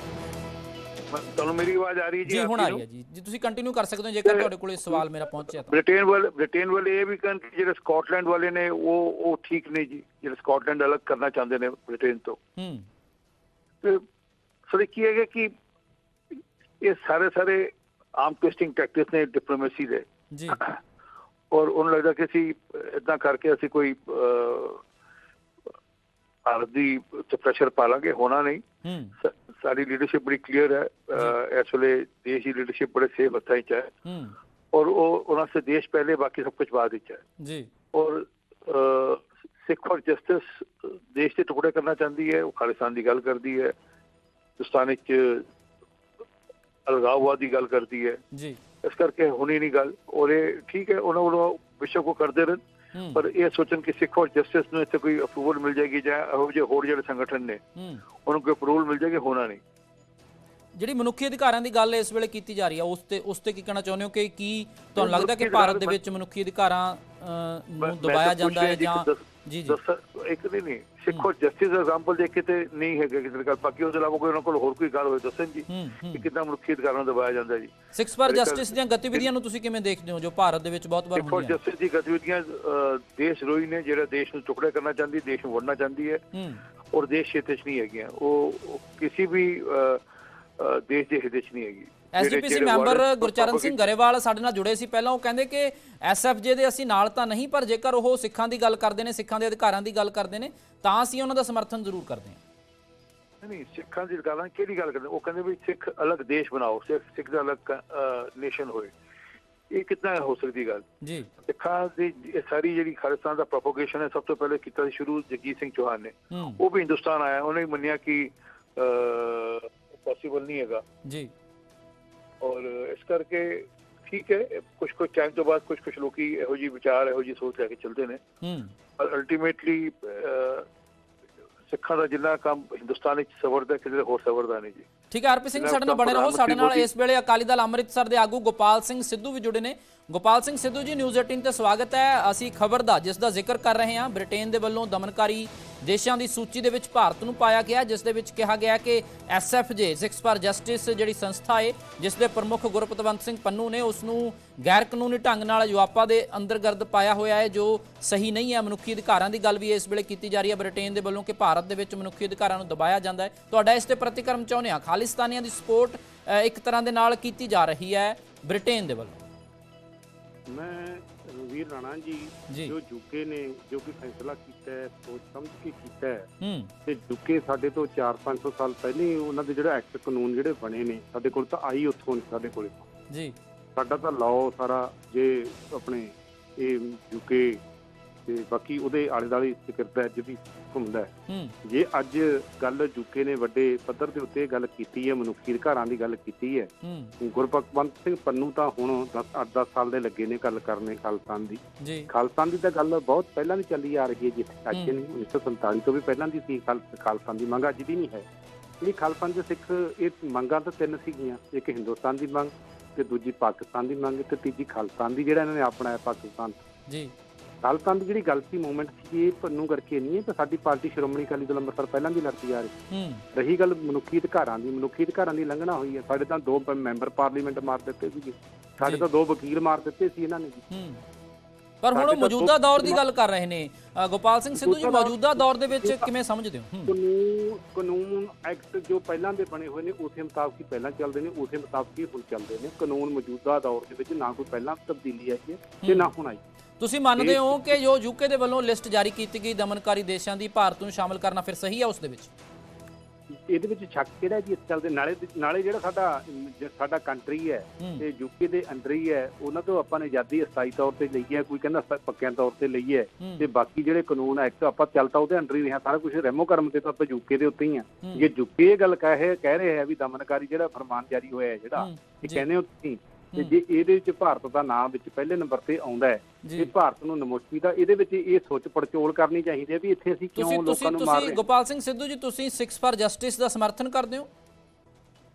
ਤੁਹਾਨੂੰ ਮੇਰੀ ਆਵਾਜ਼ ਆ ਰਹੀ ਜੀ ਹੁਣ ਆ ਰਹੀ ਹੈ ਜੀ। ਜੀ ਤੁਸੀਂ ਕੰਟੀਨਿਊ ਕਰ ਸਕਦੇ ਹੋ ਜੇਕਰ ਤੁਹਾਡੇ ਕੋਲ ਇਹ ਸਵਾਲ ਮੇਰਾ ਪਹੁੰਚਿਆ ਤਾਂ। ਬ੍ਰਿਟੇਨ ਵਾਲੇ ਬ੍ਰਿਟੇਨ ਵਾਲੇ ਇਹ ਵੀ ਕਹਿਣ ਕਿ ਜਿਹੜੇ ਸਕਾਟਲੈਂਡ ਵਾਲੇ ਨੇ ਉਹ ਉਹ ਠੀਕ ਨਹੀਂ ਜੀ। ਜਿਹੜੇ ਸਕਾਟਲੈਂਡ ਅਲੱਗ ਕਰਨਾ ਚਾਹੁੰਦੇ ਨੇ ਬ੍ਰਿਟੇਨ ਤੋਂ। ਹੂੰ। ਤੇ ਸਰ ਕੀ ਹੈਗਾ ਕਿ ਇਹ ਸਾਰੇ ਸਾਰੇ ਆਮ ਟਵਿਸਟਿੰਗ ਟੈਕਟਿਕਸ ਨੇ ਡਿਪਲੋਮੇਸੀ ਦੇ। ਜੀ। ਔਰ ਉਹਨੂੰ ਲੱਗਦਾ ਕਿ ਅਸੀਂ ਇਦਾਂ ਕਰਕੇ ਅਸੀਂ ਕੋਈ ਭਾਰਤ ਦੀ ਤੇ ਪ੍ਰੈਸ਼ਰ ਪਾ ਲਾਂਗੇ ਹੋਣਾ ਨਹੀਂ। ਸਾਡੀ ਲੀਡਰਸ਼ਿਪ ਬੜੀ ਕਲੀਅਰ ਹੈ। ਇਸ ਵੇਲੇ ਦੇਸ਼ ਦੀ ਲੀਡਰਸ਼ਿਪ ਬੜੇ ਸੇਫ ਹੱਥਾਂ 'ਚ ਹੈ। ਔਰ ਉਹ ਉਹਨਾਂ ਸੇ ਦੇਸ਼ ਪਹਿਲੇ ਬਾਕੀ ਸਭ ਕੁਝ ਬਾਅਦ ਵਿੱਚ ਹੈ। ਜੀ। ਔਰ ਸਿੱਖ ਔਰ ਜਸਟਿਸ ਦੇਸ਼ ਦੇ ਟੁਕੜੇ ਕਰਨਾ ਚਾਹੁੰਦੀ ਹੈ ਉਹ ਖਾਲਿਸਤਾਨ ਦੀ ਗੱਲ ਕਰਦੀ ਹੈ। ਹਿੰਦੁਸਤਾਨ ਵਿੱਚ ਅਲਗਾਵਵਾਦ ਦੀ ਗੱਲ ਕਰਦੀ ਹੈ। ਜੀ। ਇਸ ਕਰਕੇ ਹੋਣੀ ਨਹੀਂ ਗੱਲ। ਔਰ ਇਹ ਠੀਕ ਹੈ ਉਹਨਾਂ ਵੱਲੋਂ ਵਿਸ਼ਵ ਕੋ ਕਰਦੇ ਰਹਿਣ। ਪਰ ਇਹ ਸੋਚਣ ਕਿ ਸਿੱਖ ਔਰ ਜਸਟਿਸ ਨੂੰ ਇੱਥੇ ਕੋਈ ਅਪਰੂਵਲ ਮਿਲ ਜਾਏਗੀ ਜਾਂ ਇਹੋ ਜਿਹੇ ਹੋਰ ਜਿਹੜੇ ਸੰਗਠਨ ਨੇ ਉਹਨਾਂ ਕੋਈ ਅਪਰੂਵਲ ਮਿਲ ਜਾਏਗੀ ਹੋਣਾ ਨਹੀਂ। ਜਿਹੜੀ ਮਨੁੱਖੀ ਅਧਿਕਾਰਾਂ ਦੀ ਗੱਲ ਇਸ ਵੇਲੇ ਕੀਤੀ ਜਾ ਰਹੀ ਹੈ ਉਸ ਤੇ ਉਸ ਤੇ ਕੀ ਕਹਿਣਾ ਚਾਹੁੰਦੇ ਹੋ ਕਿ ਕੀ ਤੁਹਾਨੂੰ ਲੱਗਦਾ ਕਿ ਭਾਰਤ ਦੇ ਵਿੱਚ ਮਨੁੱਖੀ ਅਧਿਕਾਰਾਂ ਨੂੰ ਦਬਾਇਆ ਜਾਂਦਾ ਹੈ ਜੀ ਜਾਂ ਜੀ। ਇੱਕ ਨਹੀਂ ਨਹੀਂ। ਸਿੱਖ ਜਸਟਿਸ ਦਾ ਐਗਜ਼ਾਮਪਲ ਦੇਖ ਕੇ ਤੇ ਨਹੀਂ ਹੈਗਾ ਕਿਸੇ ਗੱਲ ਬਾਕੀ ਤੋਂ ਇਲਾਵਾ ਕੋਈ ਉਹਨਾਂ ਕੋਲ ਹੋਰ ਕੋਈ ਗੱਲ ਹੋਵੇ ਦੱਸਣ ਜੀ ਕਿ ਕਿੱਦਾਂ ਮਨੁੱਖੀ ਅਧਿਕਾਰਾਂ ਨੂੰ ਦਬਾਇਆ ਜਾਂਦਾ ਜੀ। ਸਿਕਸ ਖਿਆਲ- ਜਸਟਿਸ ਦੀਆਂ ਗਤੀਵਿਧੀਆਂ ਨੂੰ ਤੁਸੀਂ ਕਿਵੇਂ ਦੇਖਦੇ ਹੋ ਜੋ ਭਾਰਤ ਦੇ ਵਿੱਚ ਬਹੁਤ ਵਾਰ ਸਿੱਖ ਹੁੰਦੀਆਂ ਜਸਟਿਸ ਦੀ ਗਤੀਵਿਧੀਆਂ ਦੇਸ਼ ਰੋਈ ਨੇ ਜਿਹੜਾ ਦੇਸ਼ ਨੂੰ ਟੁਕੜੇ ਕਰਨਾ ਚਾਹੁੰਦੀ ਦੇਸ਼ ਨੂੰ ਵੜਨਾ ਚਾਹੁੰਦੀ ਹੈ। ਔਰ ਦੇਸ਼ ਹਿੱਤ 'ਚ ਨਹੀਂ ਹੈਗੀਆਂ। ਉਹ ਕਿਸੇ ਵੀ ਦੇਸ਼ ਦੇ ਹਿੱਤ 'ਚ ਨਹੀਂ ਹੈਗੀ। ਐਸਜੀਪੀਸੀ ਮੈਂਬਰ ਗੁਰਚਰਨ ਸਿੰਘ ਗਰੇਵਾਲ ਸਾਡੇ ਨਾਲ ਜੁੜੇ ਸੀ ਪਹਿਲਾਂ। ਉਹ ਕਹਿੰਦੇ ਕਿ ਐਸਐਫਜੇ ਦੇ ਅਸੀਂ ਨਾਲ ਤਾਂ ਨਹੀਂ ਪਰ ਜੇਕਰ ਉਹ ਸਿੱਖਾਂ ਦੀ ਗੱਲ ਕਰਦੇ ਨੇ ਸਿੱਖਾਂ ਦੇ ਅਧਿਕਾਰਾਂ ਦੀ ਗੱਲ ਕਰਦੇ ਨੇ ਤਾਂ ਅਸੀਂ ਉਹਨਾਂ ਦਾ ਸਮਰਥਨ ਜ਼ਰੂਰ ਕਰਦੇ ਹਾਂ। ਨਹੀਂ ਸਿੱਖਾਂ ਦੀ ਗੱਲਾਂ ਕਿਹੜੀ ਗੱਲ ਕਰਦੇ? ਉਹ ਕਹਿੰਦੇ ਵੀ ਸਿੱਖ ਅਲੱਗ ਦੇਸ਼ ਬਣਾਓ ਸਿੱਖ ਸਿੱਖ ਦਾ ਅਲੱਗ ਨੇਸ਼ਨ ਹੋਏ। ਇਹ ਕਿੱਦਾਂ ਹੋ ਸਕਦੀ ਗੱਲ? ਜੀ। ਸਿੱਖਾਂ ਦੀ ਸਾਰੀ ਜਿਹੜੀ ਖਾਲਿਸਤਾਨ ਦਾ ਪ੍ਰੋਪਗੇਸ਼ਨ ਹੈ ਸਭ ਤੋਂ ਪਹਿਲੇ ਕੀਤਾ ਸੀ ਸ਼ੁਰੂ ਜਗਜੀਤ ਸਿੰਘ ਚੌਹਾਨ ਨੇ। ਉਹ ਵੀ ਹਿੰਦੁਸਤਾਨ ਆਇਆ ਉਹਨੇ ਮੰਨਿਆ ਕਿ ਪੋਸੀਬਲ ਨਹੀਂ ਹੈਗਾ। ਜੀ। ਔਰ ਇਸ ਕਰਕੇ ਠੀਕ ਹੈ ਕੁਝ ਕੁਝ ਟਾਈਮ ਤੋਂ ਬਾਅਦ ਕੁਝ ਕੁਝ ਲੋਕੀ ਇਹੋ ਜਿਹੀ ਵਿਚਾਰ ਇਹੋ ਜਿਹੀ ਸੋਚ ਲੈ ਕੇ ਚੱਲਦੇ ਨੇ। ਹੂੰ। ਪਰ ਅਲਟੀਮੇਟਲੀ ਸਿੱਖਾਂ ਦਾ ਜਿੰਨਾ ਕੰਮ ਹਿੰਦੁਸਤਾਨ ਵਿੱਚ ਸਵਰਦਾ ਕਿਤੇ ਹੋਰ ਸਵਰਦਾ ਨਹੀਂ ਜੀ। ਠੀਕ ਹੈ ਆਰਪੀ ਸਿੰਘ ਸਾਡੇ ਨਾਲ ਬਣੇ ਰਹੋ। ਸਾਡੇ ਨਾਲ ਇਸ ਵੇਲੇ ਅਕਾਲੀ ਦਲ ਅੰਮ੍ਰਿਤਸਰ ਦੇ ਆਗੂ ਗੋਪਾਲ ਸਿੰਘ ਸਿੱਧੂ ਵੀ ਜੁੜੇ ਨੇ। ਗੋਪਾਲ ਸਿੰਘ ਸਿੱਧੂ ਜੀ ਨਿਊਜ਼ 18 ਤੇ ਸਵਾਗਤ ਹੈ। ਅਸੀਂ ਖਬਰ ਦਾ, ਜਿਸ ਦਾ ਜ਼ਿਕਰ ਕਰ ਰਹੇ ਹਾਂ, ਬ੍ਰਿਟੇਨ ਦੇ ਵੱਲੋਂ ਦਮਨਕਾਰੀ ਦੇਸ਼ਾਂ ਦੀ ਸੂਚੀ ਦੇ ਵਿੱਚ ਭਾਰਤ ਨੂੰ ਪਾਇਆ ਗਿਆ, ਜਿਸ ਦੇ ਵਿੱਚ ਕਿਹਾ ਗਿਆ ਕਿ ਐਸਐਫਜੇ ਸਿਕਸ ਫਾਰ ਜਸਟਿਸ ਜਿਹੜੀ ਸੰਸਥਾ ਹੈ ਜਿਸ ਦੇ ਪ੍ਰਮੁੱਖ ਗੁਰਪਤਵੰਤ ਸਿੰਘ ਪੰਨੂ ਨੇ, ਉਸ ਨੂੰ ਗੈਰ ਕਾਨੂੰਨੀ ਢੰਗ ਨਾਲ ਯੁਆਪਾ ਦੇ ਅੰਦਰ ਗਰਦ ਪਾਇਆ ਹੋਇਆ ਹੈ ਜੋ ਸਹੀ ਨਹੀਂ ਹੈ। ਮਨੁੱਖੀ ਅਧਿਕਾਰਾਂ ਦੀ ਗੱਲ ਵੀ ਇਸ ਵੇਲੇ ਕੀਤੀ ਜਾ ਰਹੀ ਹੈ। ਬ੍ਰਿਟੇਨ ਦੇ ਵੱਲੋਂ ਕਿ ਭਾਰਤ ਦੇ ਵਿੱਚ ਮਨੁੱਖੀ ਅਧਿਕਾਰਾਂ ਨੂੰ ਦਬਾਇਆ ਜਾਂਦਾ ਹੈ ਤੁਹਾਡਾ ਇਸ ਤੇ ਪ੍ਰਤੀਕਰਮ ਚਾਹੁੰਦੇ ਹਾਂ। ਖਾਲਿਸਤਾਨੀਆਂ ਦੀ ਸਪੋਰਟ ਇੱਕ ਤਰ੍ਹਾਂ ਦੇ ਨਾਲ ਕੀਤੀ ਜਾ ਰਹੀ ਹੈ ਬ੍ਰਿਟੇਨ ਦੇ ਵੱਲੋਂ। ਮੈਂ ਰਣਵੀਰ ਰਾਣਾ ਜੀ ਜੀ। ਜੋ ਯੂਕੇ ਨੇ ਜੋ ਕਿ ਫੈਸਲਾ ਕੀਤਾ ਹੈ ਸੋਚ ਸਮਝ ਕੇ ਕੀਤਾ ਹੈ। ਤੇ ਯੂਕੇ ਸਾਡੇ ਤੋਂ 4-500 ਸਾਲ ਪਹਿਲੇ ਉਹਨਾਂ ਦੇ ਜਿਹੜਾ ਐਕਟ ਕਾਨੂੰਨ ਜਿਹੜੇ ਬਣੇ ਨੇ ਸਾਡੇ ਕੋਲ ਤਾਂ ਆਈ ਉੱਥੋਂ ਸਾਡੇ ਕੋਲੇ ਜੀ। ਸਾਡਾ ਤਾਂ ਲਾਅ ਸਾਰਾ ਜੇ ਆਪਣੇ ਇਹ ਯੂਕੇ ਤੇ ਬਾਕੀ ਉਹਦੇ ਆਲੇ ਦੁਆਲੇ ਸਿਕਰਦਾ ਜਿਹੜੀ ਘੁੰਮਦਾ ਹੈ। ਹੂੰ। ਜੇ ਅੱਜ ਗੱਲ ਯੂਕੇ ਨੇ ਵੱਡੇ ਪੱਧਰ ਦੇ ਉੱਤੇ ਗੱਲ ਕੀਤੀ ਹੈ ਮਨੁੱਖੀ ਅਧਿਕਾਰਾਂ ਦੀ ਗੱਲ ਕੀਤੀ ਹੈ ਹੂੰ। ਗੁਰਬਖਵੰਤ ਸਿੰਘ ਪੰਨੂ ਤਾਂ ਹੁਣ 10 8-10 ਸਾਲ ਦੇ ਲੱਗੇ ਨੇ ਗੱਲ ਕਰਨੇ ਖਾਲਸਾਨ ਦੀ। ਖਾਲਸਾਨ ਦੀ ਤਾਂ ਗੱਲ ਬਹੁਤ ਪਹਿਲਾਂ ਦੀ ਚੱਲੀ ਆ ਰਹੀ ਹੈ ਜੀ ਅੱਜ ਹੂੰ। ਨਹੀਂ 1947 ਤੋਂ ਵੀ ਪਹਿਲਾਂ ਦੀ ਸੀ ਖਾਲ- ਖਾਲਸਾਨ ਦੀ ਮੰਗ ਅੱਜ ਦੀ ਨਹੀਂ ਹੈ। ਇਹ ਖਾਲਸਾਨ ਦੇ ਸਿੱਖ ਇਹ ਮੰਗਾਂ ਤਾਂ ਤਿੰਨ ਸੀਗੀਆਂ ਇੱਕ ਹਿੰਦੁਸਤਾਨ ਦੀ ਮੰਗ ਤੇ ਦੂਜੀ ਪਾਕਿਸਤਾਨ ਦੀ ਮੰਗ ਤੇ ਤੀਜੀ ਖਾਲਸਾਨ ਦੀ ਜਿਹੜਾ ਇਹਨਾਂ ਨੇ ਆਪਣਾਇਆ ਪਾਕਿਸਤਾਨ। ਜੀ। ਖਾਲਸਾਨ ਦੀ ਜਿਹੜੀ ਗੱਲ ਸੀ ਮੂਵਮੈਂਟ ਸੀ ਇਹ ਪੰਨੂ ਕਰਕੇ ਨਹੀਂ ਹੈ ਤੇ ਸਾਡੀ ਪਾਰਟੀ ਸ਼੍ਰੋਮਣੀ ਅਕਾਲੀ ਦਲ ਅੰਮ੍ਰਿਤਸਰ ਪਹਿਲਾਂ ਦੀ ਲੜਦੀ ਆ ਰਹੀ। ਹੂੰ। ਰਹੀ ਗੱਲ ਮਨੁੱਖੀ ਅਧਿਕਾਰਾਂ ਦੀ ਮਨੁੱਖੀ ਅਧਿਕਾਰਾਂ ਦੀ ਲੰਘਣਾ ਹੋਈ ਹੈ। ਸਾਡੇ ਤਾਂ ਦੋ ਮੈਂਬਰ ਪਾਰਲੀਮੈਂਟ ਮਾਰ ਦਿੱਤੇ ਸੀਗੇ। ਸਾਡੇ। ਤਾਂ ਦੋ ਵਕੀਲ ਮਾਰ ਦਿੱਤੇ ਸੀ ਇਹਨਾਂ ਨੇ ਜੀ। ਪਰ ਹੁਣ ਮੌਜੂਦਾ ਦੌਰ ਦੀ ਗੱਲ ਕਰ ਰਹੇ ਨੇ। ਗੋਪਾਲ ਸਿੰਘ ਸਿੱਧੂ ਜੀ ਮੌਜੂਦਾ ਦੌਰ- ਦੇ ਵਿੱਚ ਕਿਵੇਂ ਸਮਝਦੇ ਹੋ? ਹੂੰ। ਕਾਨੂੰਨ ਕਾਨੂੰਨ ਐਕਟ ਜੋ ਪਹਿਲਾਂ ਦੇ ਬਣੇ ਹੋਏ ਨੇ ਉਸੇ ਮੁਤਾਬਕ ਹੀ ਪਹਿਲਾਂ ਚੱਲਦੇ ਨੇ ਉਸੇ ਮੁਤਾਬਕ ਹੀ ਹੁਣ ਚੱਲਦੇ ਨੇ। ਕਾਨੂੰਨ ਮੌਜੂਦਾ ਦੌਰ ਦੇ ਵਿੱਚ ਨਾ ਕੋਈ ਪਹਿਲਾਂ ਤਬਦੀਲੀ ਆਈ ਹੈ ਤੇ ਨਾ ਹੁਣ ਆਈ। ਤੁਸੀਂ ਮੰਨਦੇ ਹੋ ਕਿ ਜੋ ਯੂਕੇ ਦੇ ਵੱਲੋਂ ਲਿਸਟ ਜਾਰੀ ਕੀਤੀ ਗਈ ਦਮਨਕਾਰੀ ਦੇਸ਼ਾਂ ਦੀ ਭਾਰਤ ਨੂੰ ਸ਼ਾਮਲ ਕਰਨਾ ਫਿਰ ਸਹੀ ਹੈ ਉਸ ਦੇ ਵਿੱਚ? ਇਹਦੇ ਵਿੱਚ ਸ਼ੱਕ ਕਿਹੜਾ ਜੀ ਇਸ ਚੱਲਦੇ ਨਾਲੇ ਨਾਲੇ ਜਿਹੜਾ ਸਾਡਾ ਸਾਡਾ ਕੰਟਰੀ ਹੈ ਤੇ ਯੂਕੇ ਦੇ ਅੰਦਰ ਹੀ ਹੈ। ਉਹਨਾਂ ਤੋਂ ਆਪਾਂ ਨੇ ਆਜ਼ਾਦੀ ਅਸਥਾਈ ਤੌਰ ਤੇ ਲਈ ਹੈ ਕੋਈ ਕਹਿੰਦਾ ਪੱਕਿਆਂ ਤੌਰ ਤੇ ਲਈ ਹੈ। ਤੇ ਬਾਕੀ ਜਿਹੜੇ ਕਾਨੂੰਨ ਐਕਟ ਆਪਾਂ ਚੱਲਤਾ ਉਹਦੇ ਅੰਦਰ ਹੀ ਰਿਹਾ ਸਾਰਾ ਕੁਝ ਰੈਮੋ ਕਰਮ ਤੇ ਤਾਂ ਆਪਾਂ ਯੂਕੇ ਦੇ ਉੱਤੇ ਹੀ ਆ ਜੇ ਯੂਕੇ ਇਹ ਗੱਲ ਕਹੇ ਕਹਿ ਰਹੇ ਹੈ ਵੀ ਦਮਨਕਾਰੀ ਜਿਹੜਾ ਫਰਮਾਨ ਜਾਰੀ ਹੋਇਆ ਹੈ ਜਿਹੜਾ ਇਹ ਕਹਿੰਦੇ ਹੋ ਤੁਸੀਂ ਤੇ ਜੇ ਇਹਦੇ ਵਿੱਚ ਭਾਰਤ ਦਾ ਨਾਮ ਵਿੱਚ ਪਹਿਲੇ ਨੰਬਰ ਤੇ ਆਉਂਦਾ ਹੈ ਇਹ ਭਾਰਤ ਨੂੰ ਨਮੋਸ਼ੀ ਦਾ ਇਹਦੇ ਵਿੱਚ ਇਹ ਸੋਚ ਪੜਚੋਲ ਕਰਨੀ ਚਾਹੀਦੀ ਹੈ ਵੀ ਇੱਥੇ ਅਸੀਂ ਕਿਉਂ ਲੋਕਾਂ ਨੂੰ ਮਾਰ ਰਹੇ ਹਾਂ। ਗੋਪਾਲ ਸਿੰਘ ਸਿੱਧੂ ਜੀ ਤੁਸੀਂ 6 ਫਾਰ ਜਸਟਿਸ ਦਾ ਸਮਰਥਨ ਕਰਦੇ ਹੋ?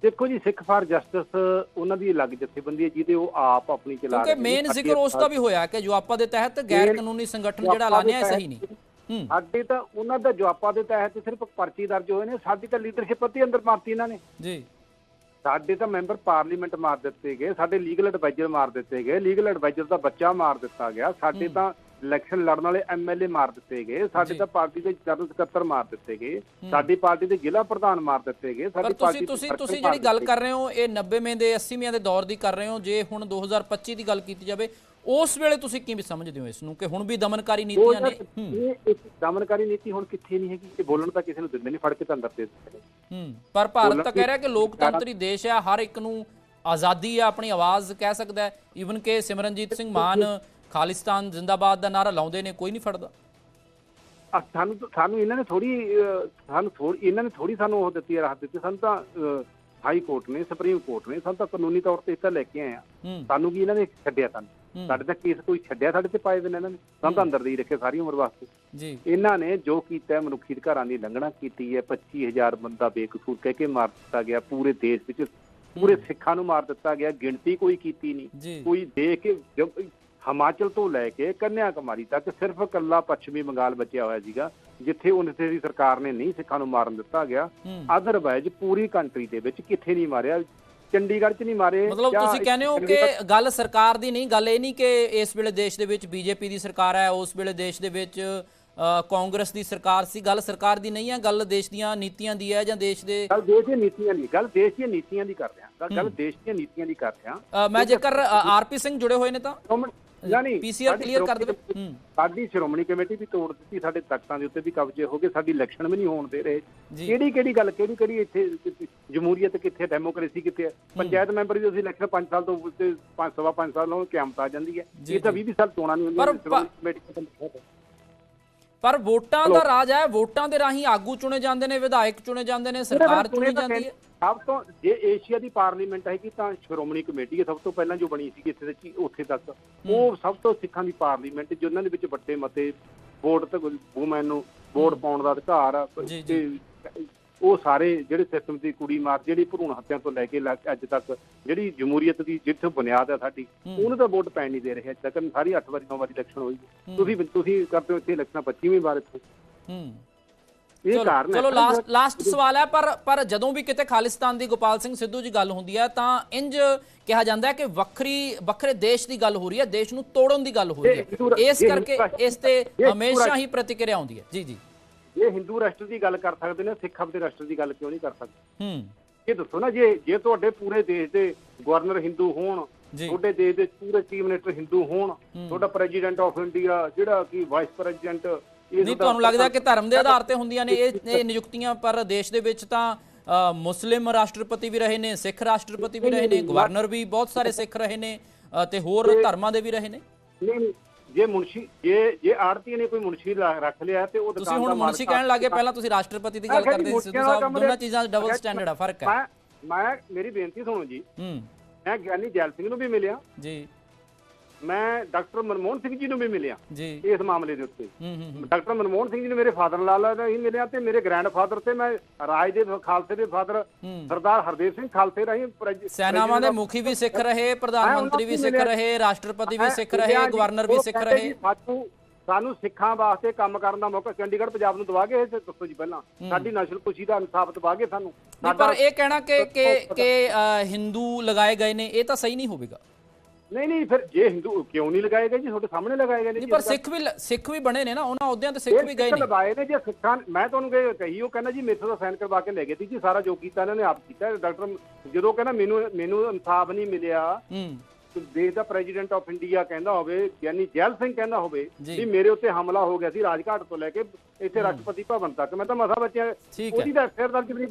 ਦੇਖੋ ਜੀ ਸਿੱਖ ਫਾਰ ਜਸਟਿਸ ਉਹਨਾਂ ਦੀ ਅਲੱਗ ਜਥੇਬੰਦੀ ਹੈ ਜਿਹਦੇ ਉਹ ਆਪ ਆਪਣੀ ਚਲਾ ਕਿਉਂਕਿ ਰਹੇ ਨੇ। ਮੇਨ ਜ਼ਿਕਰ ਉਸ ਦਾ ਵੀ ਹੋਇਆ ਕਿ ਜੋ ਆਪਾਂ ਦੇ ਤਹਿਤ ਗੈਰ ਕਾਨੂੰਨੀ ਸੰਗਠਨ ਜਿਹੜਾ ਐਲਾਨਿਆ ਹੈ ਸਹੀ ਨਹੀਂ। ਸਾਡੇ ਤਾਂ ਉਹਨਾਂ ਦਾ ਜਵਾਬਾਂ ਦੇ ਤਹਿਤ ਸਿਰਫ ਪਰਚੀ ਦਰਜ ਹੋਏ ਨੇ ਸਾਡੀ ਤਾਂ ਲੀਡਰਸ਼ਿਪ ਤੇ ਅੰਦਰ ਮਾਰਤੀ ਇਹਨਾਂ ਨੇ। ਜੀ। ਸਾਡੇ ਤਾਂ ਮੈਂਬਰ ਪਾਰਲੀਮੈਂਟ ਮਾਰ ਦਿੱਤੇ ਗਏ ਸਾਡੇ ਲੀਗਲ ਐਡਵਾਈਜ਼ਰ ਮਾਰ ਦਿੱਤੇ ਗਏ ਲੀਗਲ ਐਡਵਾਈਜ਼ਰ ਦਾ ਬੱਚਾ ਮਾਰ ਦਿੱਤਾ ਗਿਆ ਸਾਡੇ। ਤਾਂ ਇਲੈਕਸ਼ਨ ਲੜਨ ਵਾਲੇ ਐਮਐਲਏ ਮਾਰ ਦਿੱਤੇ ਗਏ ਸਾਡੇ। ਤਾਂ ਪਾਰਟੀ ਦੇ ਜਨਰਲ ਸਕੱਤਰ ਮਾਰ ਦਿੱਤੇ ਗਏ। ਸਾਡੀ ਪਾਰਟੀ ਦੇ ਜ਼ਿਲ੍ਹਾ ਪ੍ਰਧਾਨ ਮਾਰ ਦਿੱਤੇ ਗਏ ਸਾਡੀ ਪਾਰਟੀ ਤੁਸੀਂ ਤੁਸੀਂ ਜਿਹੜੀ ਗੱਲ ਕਰ ਰਹੇ ਹੋ ਇਹ 90ਵੇਂ ਦੇ 80ਵੇਂ ਦੇ ਦੌਰ ਦੀ ਕਰ ਰਹੇ ਹੋ ਜੇ ਹੁਣ 2025 ਦੀ ਗੱਲ ਕੀਤੀ ਜਾਵੇ ਉਸ ਵੇਲੇ ਤੁਸੀਂ ਕਿਵੇਂ ਸਮਝਦੇ ਹੋ ਇਸ ਨੂੰ ਕਿ ਹੁਣ ਵੀ ਦਮਨਕਾਰੀ ਨੀਤੀਆਂ ਨੇ? ਇਹ ਇੱਕ ਦਮਨਕਾਰੀ ਨੀਤੀ ਹੁਣ ਕਿੱਥੇ ਨਹੀਂ ਹੈਗੀ? ਇਹ ਬੋਲਣ ਤਾਂ ਕਿਸੇ ਨੂੰ ਦਿੰਦੇ ਨਹੀਂ ਫੜ ਕੇ ਤਾਂ ਅੰਦਰ ਦੇ ਦਿੰਦੇ ਨੇ। ਹੂੰ। ਪਰ ਭਾਰਤ ਤਾਂ ਕਹਿ ਰਿਹਾ ਕਿ ਲੋਕਤੰਤਰੀ ਦੇਸ਼ ਹੈ ਹਰ ਇੱਕ ਨੂੰ ਆਜ਼ਾਦੀ ਹੈ ਆਪਣੀ ਆਵਾਜ਼ ਕਹਿ ਸਕਦਾ ਹੈ। ਈਵਨ ਕਿ ਸਿਮਰਨਜੀਤ ਸਿੰਘ ਮਾਨ ਖਾਲਿਸਤਾਨ ਜ਼ਿੰਦਾਬਾਦ ਦਾ ਨਾਰਾ ਲਾਉਂਦੇ ਨੇ ਕੋਈ ਨਹੀਂ ਫੜਦਾ। ਸਾਨੂੰ ਸਾਨੂੰ ਇਹਨਾਂ ਨੇ ਥੋੜੀ ਸਾਨੂੰ ਥੋੜੀ ਇਹਨਾਂ ਨੇ ਥੋੜੀ ਸਾਨੂੰ ਉਹ ਦਿੱਤੀ ਰਾਹਤ ਦਿੱਤੀ ਸਾਨੂੰ ਤਾਂ ਹਾਈ ਕੋਰਟ ਨੇ ਸੁਪਰੀਮ ਕੋਰਟ ਨੇ ਸਾਨੂੰ ਤਾਂ ਕਾਨੂੰਨੀ ਤੌਰ ਤੇ ਤਾਂ ਲੈ ਕੇ ਆਏ ਆ। ਸਾਨੂੰ ਕੀ ਇਹਨਾਂ ਨੇ ਛੱਡਿਆ ਸਾਨੂੰ? ਸਾਡੇ ਤਾਂ ਕੇਸ ਕੋਈ ਛੱਡਿਆ ਸਾਡੇ ਤੇ ਪਾਏ ਹੋਏ ਨੇ ਇਹਨਾਂ ਨੇ। ਸਾਨੂੰ ਤਾਂ ਅੰਦਰ ਦੇ ਹੀ ਰੱਖੇ ਸਾਰੀ ਉਮਰ ਵਾਸਤੇ। ਜੀ। ਇਹਨਾਂ ਨੇ ਜੋ ਕੀਤਾ ਮਨੁੱਖੀ ਅਧਿਕਾਰਾਂ ਦੀ ਲੰਘਣਾ ਕੀਤੀ ਹੈ। 25000 ਬੰਦਾ ਬੇਕਸੂਰ ਕਹਿ ਕੇ ਮਾਰ ਦਿੱਤਾ ਗਿਆ। ਪੂਰੇ ਦੇਸ਼ ਵਿੱਚ ਪੂਰੇ ਸਿੱਖਾਂ ਨੂੰ ਮਾਰ ਦਿੱਤਾ ਗਿਆ। ਗਿਣਤੀ ਕੋਈ ਕੀਤੀ ਨਹੀਂ। ਕੋਈ ਦੇਖ ਕੇ ਹਿਮਾਚਲ ਤੋਂ ਲੈ ਕੇ ਕੰਨਿਆ ਕੁਮਾਰੀ ਤੱਕ ਸਿਰਫ ਕੱਲਾ ਪੱਛਮੀ ਬੰਗਾਲ ਬਚਿਆ ਹੋਇਆ ਸੀਗਾ ਜਿੱਥੇ ਉਹਨਾਂ ਦੀ ਸਰਕਾਰ ਨੇ ਨਹੀਂ ਸਿੱਖਾਂ ਨੂੰ ਮਾਰਨ ਦਿੱਤਾ ਗਿਆ। ਹੂੰ। ਅਦਰਵਾਈਜ਼ ਪੂਰੀ ਕੰਟਰੀ ਦੇ ਵਿੱਚ ਕਿੱਥੇ ਨਹੀਂ ਮਾਰਿਆ। ਚੰਡੀਗੜ੍ਹ 'ਚ ਨਹੀਂ ਮਾਰੇ ਮਤਲਬ ਤੁਸੀਂ ਕਹਿੰਦੇ ਹੋ ਕਿ ਗੱਲ ਸਰਕਾਰ ਦੀ ਨਹੀਂ ਗੱਲ ਇਹ ਨਹੀਂ ਕਿ ਇਸ ਵੇਲੇ ਦੇਸ਼ ਦੇ ਵਿੱਚ ਬੀਜੇਪੀ ਦੀ ਸਰਕਾਰ ਹੈ ਉਸ ਵੇਲੇ ਦੇਸ਼ ਦੇ ਵਿੱਚ ਕਾਂਗਰਸ ਦੀ ਸਰਕਾਰ ਸੀ। ਗੱਲ ਸਰਕਾਰ ਦੀ ਨਹੀਂ ਹੈ ਗੱਲ ਦੇਸ਼ ਦੀਆਂ ਨੀਤੀਆਂ ਦੀ ਹੈ ਜਾਂ ਦੇਸ਼ ਦੇ ਗੱਲ ਦੇਸ਼ ਦੀਆਂ ਨੀਤੀਆਂ ਦੀ ਗੱਲ ਦੇਸ਼ ਦੀਆਂ ਨੀਤੀਆਂ ਦੀ ਕਰ ਰਿਹਾ। ਗੱਲ-। ਦੇਸ਼ ਦੀਆਂ ਨੀਤੀਆਂ ਦੀ ਕਰ ਰਿਹਾ। ਮੈਂ ਜੇਕਰ ਆਰਪੀ ਸਿੰਘ ਜੁੜੇ ਹੋਏ ਨੇ ਤਾਂ? ਯਾਨੀ ਪੀਸੀਆਰ ਕਲੀਅਰ ਕਰ ਦੇਵੇ। ਸਾਡੀ ਸ਼੍ਰੋਮਣੀ ਕਮੇਟੀ ਵੀ ਤੋੜ ਦਿੱਤੀ ਸਾਡੇ ਤਖਤਾਂ ਦੇ ਉੱਤੇ ਵੀ ਕਬਜ਼ੇ ਹੋ ਗਏ ਸਾਡੀ ਇਲੈਕਸ਼ਨ ਵੀ ਨਹੀਂ ਹੋਣ ਦੇ ਰਹੇ। ਕਿਹੜੀ ਕਿਹੜੀ ਗੱਲ ਕਿਹੜੀ ਕਿਹੜੀ ਇੱਥੇ ਜਮਹੂਰੀਅਤ ਕਿੱਥੇ ਡੈਮੋਕ੍ਰੇਸੀ ਕਿੱਥੇ ਹੈ? ਪੰਚਾਇਤ ਮੈਂਬਰ ਦੀ ਅਸੀਂ ਇਲੈਕਸ਼ਨ 5 ਸਾਲ ਤੋਂ ਉੱਤੇ 5 ਸਵਾ 5 ਸਾਲ ਨੂੰ ਕਿਆਮਤ ਆ ਜਾਂਦੀ ਹੈ। ਇਹ ਤਾਂ ਜੀ। 20 ਸਾਲ ਚੋਣਾਂ ਨਹੀਂ ਹੁੰਦੀਆਂ ਪਰ- ਦਾ ਵੋਟਾਂ। ਦਾ ਰਾਜ ਹੈ ਵੋਟਾਂ ਦੇ ਰਾਹੀਂ ਆਗੂ ਚੁਣੇ ਜਾਂਦੇ ਨੇ ਵਿਧਾਇਕ ਚੁਣੇ ਜਾਂਦੇ ਨੇ ਸਰਕਾਰ ਚੁਣੀ ਜਾਂਦੀ ਹੈ। ਸਭ ਤੋਂ ਜੇ ਏਸ਼ੀਆ ਦੀ ਪਾਰਲੀਮੈਂਟ ਹੈਗੀ ਤਾਂ ਸ਼੍ਰੋਮਣੀ ਕਮੇਟੀ ਹੈ ਸਭ ਤੋਂ ਪਹਿਲਾਂ ਜੋ ਬਣੀ ਸੀ ਇੱਥੇ ਤੱਕ ਉੱਥੇ ਤੱਕ। ਉਹ ਸਭ ਤੋਂ ਸਿੱਖਾਂ ਦੀ ਪਾਰਲੀਮੈਂਟ ਜਿਨ੍ਹਾਂ ਦੇ ਵਿੱਚ ਵੱਡੇ ਮਤੇ ਵੋਟ ਤੇ ਵੂਮੈਨ ਨੂੰ ਵੋਟ। ਪਾਉਣ ਦਾ ਅਧਿਕਾਰ ਤੇ ਉਹ ਸਾਰੇ ਜਿਹੜੇ ਸਿਸਟਮ ਦੀ ਕੁੜੀ ਮਾਰ ਜਿਹੜੀ ਭਰੂਣ ਹੱਤਿਆ ਤੋਂ ਲੈ ਕੇ ਅੱਜ ਤੱਕ ਜਿਹੜੀ ਜਮਹੂਰੀਅਤ ਦੀ ਜਿੱਥੇ ਬੁਨਿਆਦ ਹੈ ਸਾਡੀ ਉਹਨੂੰ ਤਾਂ ਵੋਟ ਪੈਣ ਨਹੀਂ ਦੇ ਰਹੇ ਅੱਜ ਤੱਕ ਸਾਰੀ 8 ਵਾਰੀ 9 ਵਾਰੀ ਇਲੈਕਸ਼ਨ ਹੋਈ ਤੁਸੀਂ ਤੁਸੀਂ ਕਰਦੇ ਹੋ ਇੱਥੇ ਇਲੈਕਸ਼ਨਾਂ 25ਵੀਂ ਵਾਰ ਇੱਥੇ। ਹੂੰ। ਇਹ ਕਾਰਨ ਹੈ। ਚਲੋ ਲਾਸਟ ਲਾਸਟ ਸਵਾਲ ਹੈ ਪਰ ਪਰ ਜਦੋਂ ਵੀ ਕਿਤੇ ਖਾਲਿਸਤਾਨ ਦੀ ਗੋਪਾਲ ਸਿੰਘ ਸਿੱਧੂ ਜੀ ਗੱਲ ਹੁੰਦੀ ਹੈ ਤਾਂ ਇੰਜ ਕਿਹਾ ਜਾਂਦਾ ਹੈ ਕਿ ਵੱਖਰੀ ਵੱਖਰੇ ਦੇਸ਼ ਦੀ ਗੱਲ ਹੋ ਰਹੀ ਹੈ ਦੇਸ਼ ਨੂੰ ਤੋੜਨ ਦੀ ਗੱਲ ਹੋ ਰਹੀ ਹੈ। ਇਸ ਕਰਕੇ ਇਸ ਤੇ ਹਮੇਸ਼ਾ ਹੀ ਪ੍ਰਤੀਕਿਰਿਆ ਆਉਂਦੀ ਹੈ। ਜੀ ਜੀ। ਇਹ ਹਿੰਦੂ ਰਾਸ਼ਟਰ ਦੀ ਗੱਲ ਕਰ ਸਕਦੇ ਨੇ ਸਿੱਖ ਆਪਦੇ ਰਾਸ਼ਟਰ ਦੀ ਗੱਲ ਕਿਉਂ ਨਹੀਂ ਕਰ ਸਕਦੇ? ਹੂੰ। ਇਹ ਦੱਸੋ ਨਾ ਜੇ ਜੇ ਤੁਹਾਡੇ ਪੂਰੇ ਦੇਸ਼ ਦੇ ਗਵਰਨਰ ਹਿੰਦੂ ਹੋਣ। ਤੁਹਾਡੇ ਦੇਸ਼ ਦੇ ਪੂਰੇ ਚੀਫ ਮਿਨਿਸਟਰ ਹਿੰਦੂ ਹੋਣ ਤੁਹਾਡਾ ਪ੍ਰੈਜ਼ੀਡੈਂਟ ਆਫ ਇੰਡੀਆ ਜਿਹੜਾ ਕਿ ਵਾਈਸ ਪ੍ਰੈਜ਼ੀਡੈਂਟ ਨਹੀਂ ਤੁਹਾਨੂੰ ਲੱਗਦਾ ਕਿ ਧਰਮ ਦੇ ਆਧਾਰ ਤੇ ਹੁੰਦੀਆਂ ਨੇ ਇਹ ਇਹ ਨਿਯੁਕਤੀਆਂ ਪਰ ਦੇਸ਼ ਦੇ ਵਿੱਚ ਤਾਂ ਮੁਸਲਿਮ ਰਾਸ਼ਟਰਪਤੀ ਵੀ ਰਹੇ ਨੇ ਸਿੱਖ ਰਾਸ਼ਟਰਪਤੀ ਵੀ ਰਹੇ ਨੇ ਗਵਰਨਰ ਵੀ ਬਹੁਤ ਸਾਰੇ ਸਿੱਖ ਰਹੇ ਨੇ ਤੇ ਹੋਰ ਧਰਮਾਂ ਦੇ ਵੀ ਰਹੇ ਨੇ? ਨਹੀਂ, ਜੇ ਮੁਨਸ਼ੀ ਜੇ ਜੇ ਆੜਤੀ ਨੇ ਕੋਈ ਮੁਨਸ਼ੀ ਰੱਖ ਲਿਆ ਤੇ ਉਹ ਤੁਸੀਂ ਦੁਕਾਨ ਹੁਣ ਦਾ ਮੁਨਸ਼ੀ ਕਹਿਣ ਲੱਗੇ ਪਹਿਲਾਂ ਤੁਸੀਂ ਰਾਸ਼ਟਰਪਤੀ ਦੀ ਗੱਲ ਕਰਦੇ ਸੀ ਸਿੱਧੂ ਸਾਹਿਬ ਦੋਨਾਂ ਦੇ- ਚੀਜ਼ਾਂ ਡਬਲ ਸਟੈਂਡਰਡ ਆ ਫ਼ਰਕ ਹੈ। ਮੈਂ ਮੈਂ ਮੇਰੀ ਬੇਨਤੀ ਸੁਣੋ ਜੀ। ਹੂੰ। ਮੈਂ ਗਿਆਨੀ ਜੈਲ ਸਿੰਘ ਨੂੰ ਵੀ ਮਿਲਿਆ। ਜੀ। ਮੈਂ ਡਾਕਟਰ ਮਨਮੋਹਨ ਸਿੰਘ ਜੀ ਨੂੰ ਵੀ ਮਿਲਿਆ ਇਸ ਮਾਮਲੇ ਦੇ ਉੱਤੇ। ਡਾਕਟਰ ਮਨਮੋਹਨ ਸਿੰਘ ਜੀ ਨੇ ਮੇਰੇ ਫਾਦਰ ਲਾਲਾ ਦਾ ਹੀ ਮਿਲਿਆ ਤੇ ਮੇਰੇ ਗ੍ਰੈਂਡਫਾਦਰ ਤੇ ਮੈਂ ਰਾਜ ਦੇ ਖਾਲਸੇ ਦੇ ਫਾਦਰ ਸਰਦਾਰ ਹਰਦੇਵ ਸਿੰਘ ਖਾਲਸੇ ਰਾਹੀਂ ਸੈਨਾਵਾਂ ਦੇ ਮੁਖੀ ਵੀ ਸਿੱਖ ਰਹੇ ਪ੍ਰਧਾਨ ਮੰਤਰੀ ਵੀ ਸਿੱਖ। ਰਹੇ ਰਾਸ਼ਟਰਪਤੀ ਵੀ ਸਿੱਖ ਰਹੇ ਗਵਰਨਰ ਵੀ ਸਿੱਖ ਰਹੇ। ਸਾਨੂੰ ਸਾਨੂੰ ਸਿੱਖਾਂ ਵਾਸਤੇ ਕੰਮ ਕਰਨ ਦਾ ਮੌਕਾ ਚੰਡੀਗੜ੍ਹ ਪੰਜਾਬ ਨੂੰ ਦਵਾ ਗਏ ਦੱਸੋ ਜੀ ਪਹਿਲਾਂ। ਸਾਡੀ ਨਸਲ ਕੁਸ਼ੀ ਦਾ ਇਨਸਾਫ ਦਵਾ ਗਏ ਸਾਨੂੰ। ਪਰ ਇਹ ਕਹਿਣਾ ਕਿ ਕਿ ਹਿੰਦੂ ਲਗਾਏ ਗਏ ਨੇ ਇਹ ਤਾਂ ਸਹੀ ਨਹੀਂ ਹੋਵੇਗਾ। ਨਹੀਂ ਨਹੀਂ ਫਿਰ ਜੇ ਹਿੰਦੂ ਕਿਉਂ ਨਹੀਂ ਲਗਾਏ ਗਏ ਜੀ? ਤੁਹਾਡੇ ਸਾਹਮਣੇ ਲਗਾਏ ਗਏ ਨੇ ਜੀ ਪਰ ਸਿੱਖ ਵੀ ਸਿੱਖ ਵੀ ਬਣੇ ਨੇ ਨਾ ਉਹਨਾਂ ਅਹੁਦਿਆਂ ਤੇ ਸਿੱਖ ਵੀ ਗਏ ਸਿੱਖ ਨੇ। ਲਗਾਏ ਨੇ ਜੇ ਸਿੱਖਾਂ ਮੈਂ ਤੁਹਾਨੂੰ ਕਹੀ ਕਹੀ ਉਹ ਕਹਿੰਦਾ ਜੀ ਮੇਥੋਂ ਦਾ ਸਾਈਨ ਕਰਵਾ ਕੇ ਲੈ ਗਏ ਸੀ ਜੀ ਸਾਰਾ ਜੋ ਕੀਤਾ ਇਹਨਾਂ ਨੇ ਆਪ ਕੀਤਾ। ਡਾਕਟਰ ਜਦੋਂ ਕਹਿੰਦਾ ਮੈਨੂੰ ਮੈਨੂੰ ਇਨਸਾਫ ਨਹੀਂ ਮਿਲਿਆ ਹੂੰ। ਦੇਸ਼ ਦਾ ਪ੍ਰੈਜ਼ੀਡੈਂਟ ਆਫ ਇੰਡੀਆ ਕਹਿੰਦਾ ਹੋਵੇ ਯਾਨੀ ਜੈਲ ਸਿੰਘ ਕਹਿੰਦਾ ਹੋਵੇ। ਵੀ ਮੇਰੇ ਉੱਤੇ ਹਮਲਾ ਹੋ ਗਿਆ ਸੀ ਰਾਜਘਾਟ ਤੋਂ ਲੈ ਕੇ ਇੱਥੇ ਰਾਸ਼ਟਰਪਤੀ ਭਵਨ ਤੱਕ। ਮੈਂ ਤਾਂ ਮਸਾ ਬੱਚਿਆ। ਉਹਦੀ ਦਰਜ ਵੀ ਨਹੀਂ